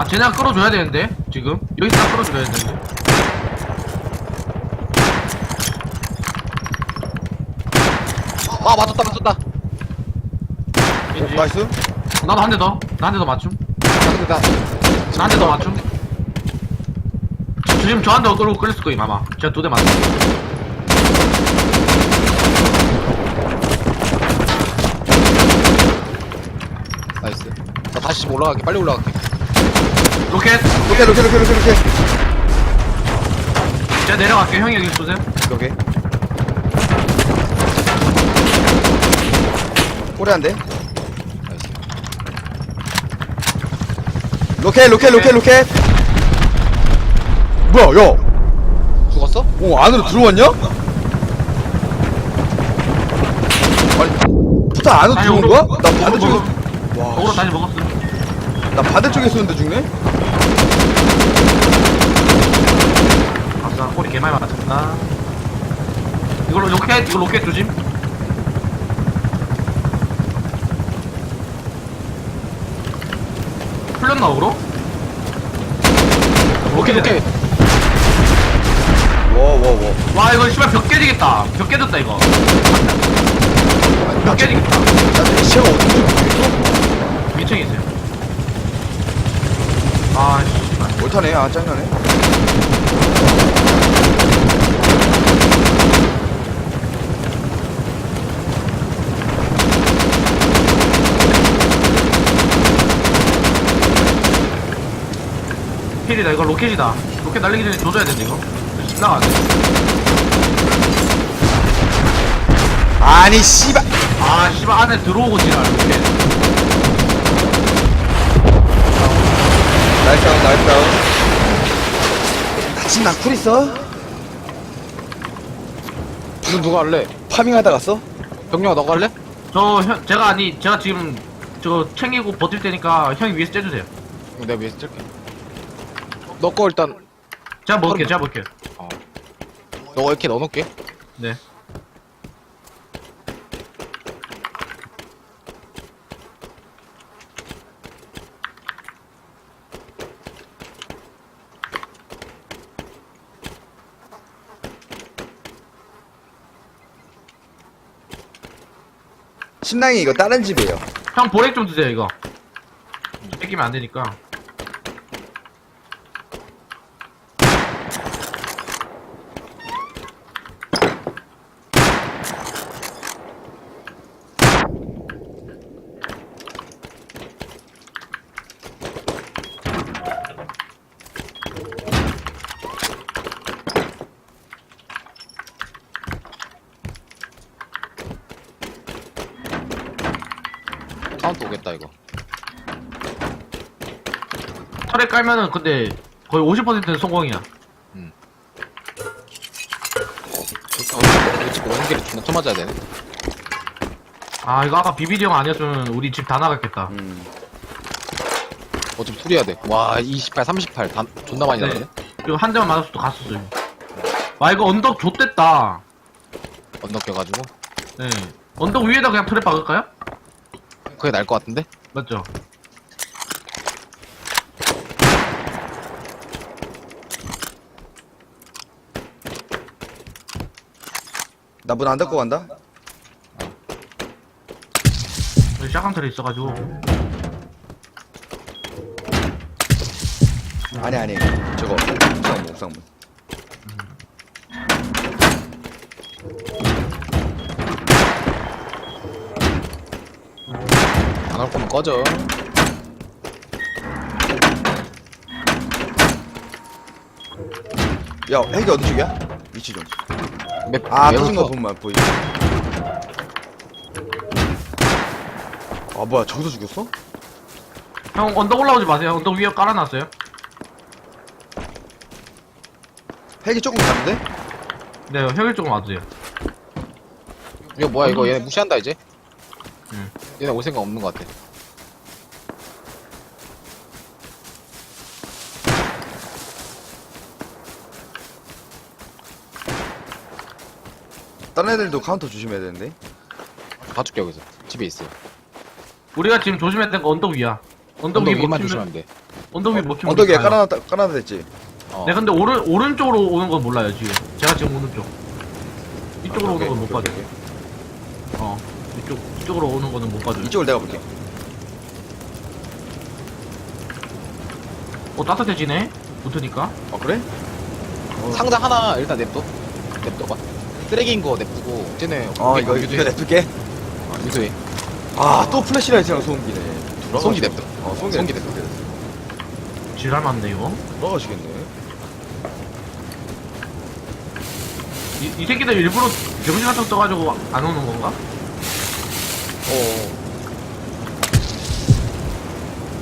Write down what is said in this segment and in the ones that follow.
아 쟤네가 끌어줘야 되는데 지금? 여기서 딱 끌어줘야 되는데. 아 맞췄다 맞췄다. 왠지. 나이스. 나도 한 대 더. 나 한 대 더 맞춤. 맞췄다. 나한 대 더 맞춤. 지- 지금 저한테 끌고 끌렸을 거임 아마 제가 두 대 맞춤 나이스. 나 다시 좀 올라갈게. 빨리 올라갈게 로켓 로켓, 로켓, 로켓, 로켓, 로켓. 제가 내려갈게요 형이 여기 쏘세요 오케이. 꼬리 한 대. 나이스 로켓, 로켓, 로켓, 로켓. 뭐야, 야. 죽었어? 어, 안으로 들어왔냐? 아니, 부탄 안으로 아니, 들어온 거야? 나 반대쪽에, 먹어. 씨. 다시 먹었어 나 반대쪽에 쏘는데 죽네? 아싸 꼬리 개많이 맞았다 이걸로 로켓 이거 로켓 조심 풀렸나 어그로? 오케이 오케이 와, 와, 와. 와 이거 씨발 벽 깨지겠다 벽 깨졌다 이거 벽 깨지겠다 나 시야가 어딘지 모르겠어? 위층에 있어요 아 씨발 옳다네, 아, 짱나네. 필이다. 이거 로켓이다. 로켓 날리기 전에 조져야 되는데 이거. 나가 아니, 씨발. 아 씨발. 안에 들어오고 지랄. 로켓 나이스 다운, 나이스 다운. 다친 나쿨 있어? 이건 누가 할래? 파밍하다 갔어? 병영아 너가 할래? 저 형, 제가 아니 제가 지금 저 챙기고 버틸 테니까 형이 위에서 째주세요 이거 내가 위에서 찔게 너거 일단 제가 먹을게요 제가 먹을게요 너가 이렇게 넣어놓을게 네 신랑이 이거 다른 집이에요. 형 보렉 좀 드세요 이거 뺏기면 안 되니까 카운트 오겠다 이거. 털에 깔면은 근데 거의 50%는 성공이야. 이거 찍고 원기를 존나 쳐 맞아야 되네. 아 이거 아까 비비디 형 아니었으면 우리 집 다 나갔겠다. 음. 어차피 풀이야 돼와 28 38 다, 존나 많이 네. 나네. 이거 한 대만 맞았을 또 갔었어요. 와 이거 언덕 좆됐다. 언덕 껴가지고? 네. 언덕 위에다 그냥 틀에 박을까요? 그게 나을 것 같은데? 맞죠? 나 문 안 닫고 간다? 여기 샷건 틀에 있어가지고 아니, 아니. 저거. 옥상문, 옥상문. 안올 거면 꺼져 야, 핵이 어디 쪽이야? 위치 좀. 맵 아, 왜 터진 거? 보면 보이지. 아, 뭐야, 저기서 죽였어? 형 언덕 올라오지 마세요 언덕 위에 깔아놨어요 핵이 조금 다른데? 네 혈일 조금 와주세요 이거 뭐야 이거 얘네 무시한다 이제 응. 얘네 올 생각 없는 것 같아 다른 애들도 카운터 조심해야 되는데. 다 줄게 여기서 집에 있어 우리가 지금 조심해야 되는 거 언덕 위야 언덕 언덕 위 위만 조심하면 돼 언덕 위뭐 먹히면 언덕 위에 가요. 깔아놨다, 깔아놨댔지? 어. 네 근데 오른 오른쪽으로 오는 건 몰라요 지금. 제가 지금 오는 쪽. 이쪽으로 오는 건 못 오케이. 어 이쪽으로 오는 거는 못 봐줘. 이쪽을 내가 볼게. 어 따뜻해지네. 붙으니까. 어, 그래? 상자 하나 일단 냅둬. 냅둬봐. 쓰레기인 거 냅두고 쟤네 어, 오케이, 이거. 이거 냅둘게. 어, 유도해. 아, 또 플래시라이트랑 소음기네. 돌아가시네. 소음기 냅둬. 어, 소음기 소음기 냅둬. 지랄 맞네 이거. 돌아가시겠네. 이, 이 새끼들 일부러 병신 같은 거 떠가지고 안 오는 건가? 어.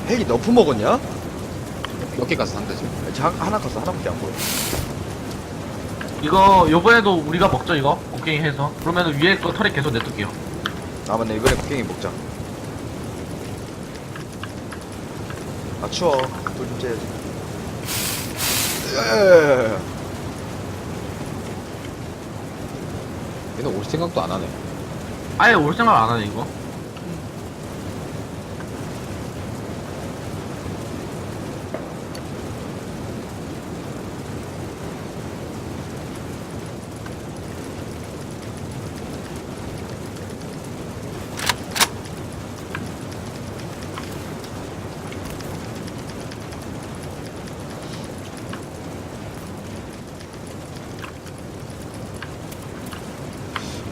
헬기 너프 먹었냐? 몇개 가서 상자 지금. 자, 하나 컸어. 하나밖에 안 보여. 이거 요번에도 우리가 먹죠 이거 곡괭이 해서 그러면 위에 거 털에 계속 냅둘게요 아, 맞네. 이번에 국경이 먹자. 아, 추워. 돌좀 째야지. 에 얘는 올 생각도 안 하네. 아예 올 생각 안 하네 이거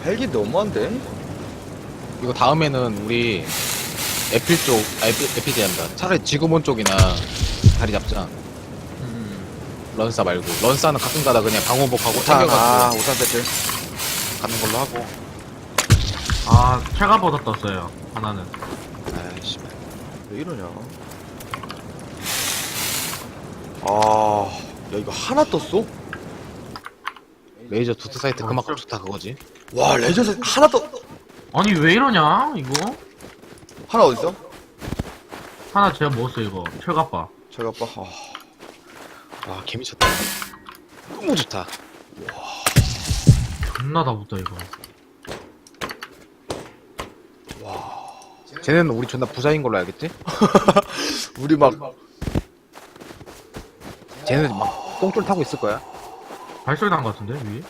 헬기 너무한데? 이거 다음에는 우리 에필 쪽, 아, 에필, 에필지 한다. 차라리 지구본 쪽이나 자리 잡자. 음. 런싸 말고. 런싸는 가끔 가다 그냥 방호복하고 오탄, 챙겨가지고 아, 오탄 세트. 가는 걸로 하고. 아 철갑버섯 떴어요 하나는 아이씨. 왜 이러냐? 아, 야, 이거 하나 떴어? 레이저 두트 사이트 어, 그만큼 좀- 좋다 그거지. 와, 레전드 하나 떴, 아니 왜 이러냐 이거 하나 어딨어? 하나 제가 먹었어요 이거 철갑바 제가 봐. 아, 와, 개미쳤다. 너무 좋다. 존나 다 붙다 이거 쟤는 우리 존나 부자인 걸로 알겠지? 우리 막, 쟤는 막 똥줄 타고 있을 거야. 발소리 난 것 같은데 위에